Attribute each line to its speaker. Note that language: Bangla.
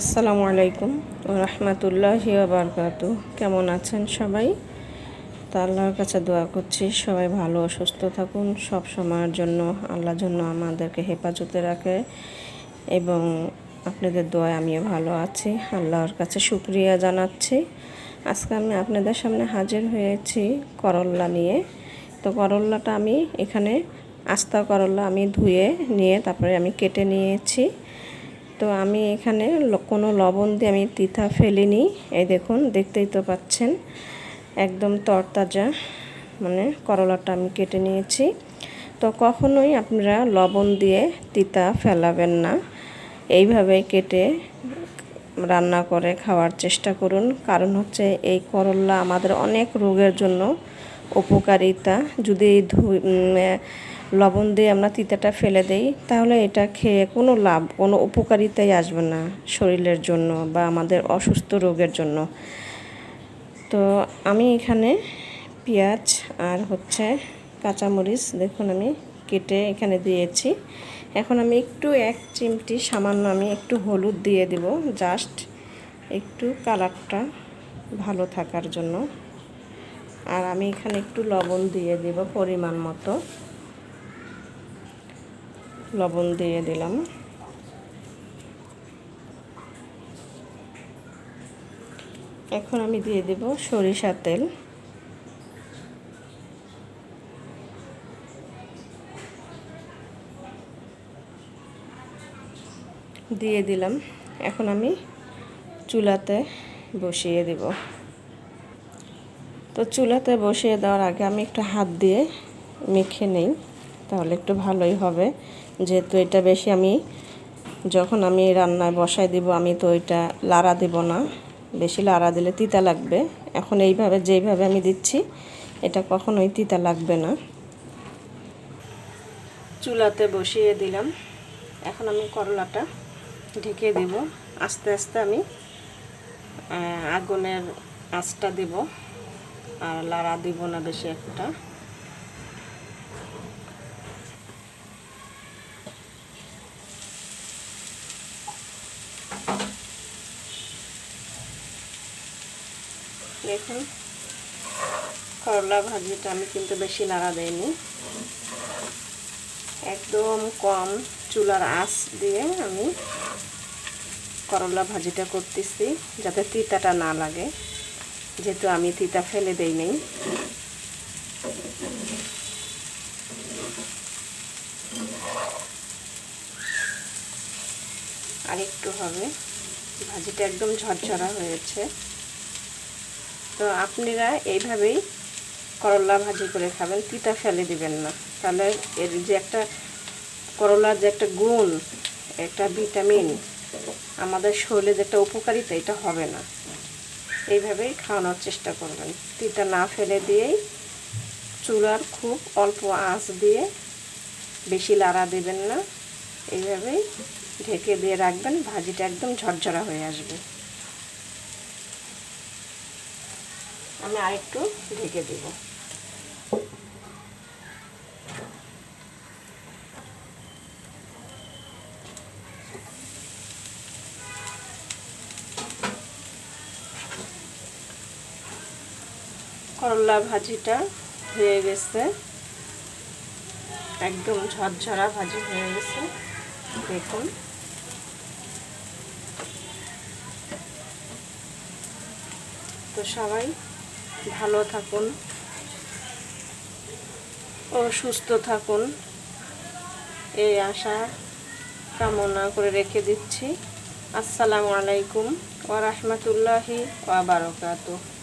Speaker 1: আসসালামু আলাইকুম রহমতুল্লাহি বারকাত কেমন আছেন সবাই? তা আল্লাহর কাছে দোয়া করছি, সবাই ভালো, সুস্থ থাকুন, সব সময়ের জন্য, আল্লাহর জন্য আমাদেরকে হেফাজতে রাখে এবং আপনাদের দোয়ায় আমিও ভালো আছি, আল্লাহর কাছে শুক্রিয়া জানাচ্ছি। আজকে আমি আপনাদের সামনে হাজির হয়েছি করল্লা নিয়ে। তো করল্লাটা আমি এখানে আস্তা করল্লা আমি ধুয়ে নিয়ে তারপরে আমি কেটে নিয়েছি। তো আমি এখানে কোনো লবণ দিয়ে আমি তিতা ফেলিনি। এই দেখুন, দেখতেই তো পাচ্ছেন। একদম তরতাজা মানে করলাটা আমি কেটে নিয়েছি। তো কখনোই আপনারা লবণ দিয়ে তিতা ফেলাবেন না। এইভাবে কেটে রান্না করে খাওয়ার চেষ্টা করুন। কারণ হচ্ছে এই করল্লা আমাদের অনেক রোগের জন্য উপকারিতা। যদি লবণ দিয়ে আমরা তিতাটা ফেলে দেই, তাহলে এটা খেয়ে কোনো লাভ, কোনো উপকারিতাই আসবে না শরীরের জন্য বা আমাদের অসুস্থ রোগের জন্য। তো আমি এখানে পেঁয়াজ আর হচ্ছে কাঁচামরিচ দেখুন আমি কেটে এখানে দিয়েছি। এখন আমি একটু এক চিমটি সামান্য আমি একটু হলুদ দিয়ে দিব, জাস্ট একটু কালারটা ভালো থাকার জন্য। আর আমি এখানে একটু লবণ দিয়ে দেব পরিমাণ মতো। লবণ দিয়ে দিলাম। এখন আমি দিয়ে দেব সরিষা তেল। দিয়ে দিলাম। এখন আমি চুলাতে বসিয়ে দেব। তো চুলাতে বসিয়ে দেওয়ার আগে আমি একটু হাত দিয়ে মেখে নেই, তাহলে একটু ভালোই হবে। যেহেতু এটা বেশি আমি, যখন আমি রান্নায় বসাই দিব, আমি তো এটা লাড়া দিব না। বেশি লাড়া দিলে তিতা লাগবে। এখন এইভাবে, যেইভাবে আমি দিচ্ছি, এটা কখনোই তিতা লাগবে না। চুলাতে বসিয়ে দিলাম। এখন আমি করলাটা ঢেকে দেব। আস্তে আস্তে আমি আগুনের আঁচটা দেব। আর লাড়া দিব না বেশি একটা। দেখুন। করলা ভাজিটা আমি কিন্তু বেশি নাড়া দেয়নি একদম কম চুলার আঁচ দিয়ে আমি করলা ভাজিটা করতেছি, যাতে তিতাটা না লাগে। যেহেতু আমি তিতা ফেলে দেই নেই। আরেকটু হবে। ভাজিটা একদম ঝরঝরা হয়েছে। তো আপনারা এইভাবেই করলা ভাজি করে খাবেন, তিতা ফেলে দিবেন না। তাহলে এর যে একটা করলার যে একটা গুণ, একটা ভিটামিন, আমাদের শরীরে যে একটা উপকারিতা, এটা হবে না। এইভাবেই খাওয়ানোর চেষ্টা করবেন। তিতা না ফেলে দিয়েই চুলার খুব অল্প আঁচ দিয়ে বেশি লাড়া দেবেন না। এইভাবেই ঢেকে দিয়ে রাখবেন, ভাজিটা একদম ঝরঝরা হয়ে আসবে। আমি আরেকটু ঢেকে দেব। করলা ভাজিটা হয়ে গেছে। একদম ঝরঝরা ভাজি হয়ে গেছে। দেখুন। তো সবাই ভালো থাকুন। ও সুস্থ থাকুন। এই আশা কামনা করে রেখে দিচ্ছি। আসসালামু আলাইকুম ওয়া বারাকাতুহু।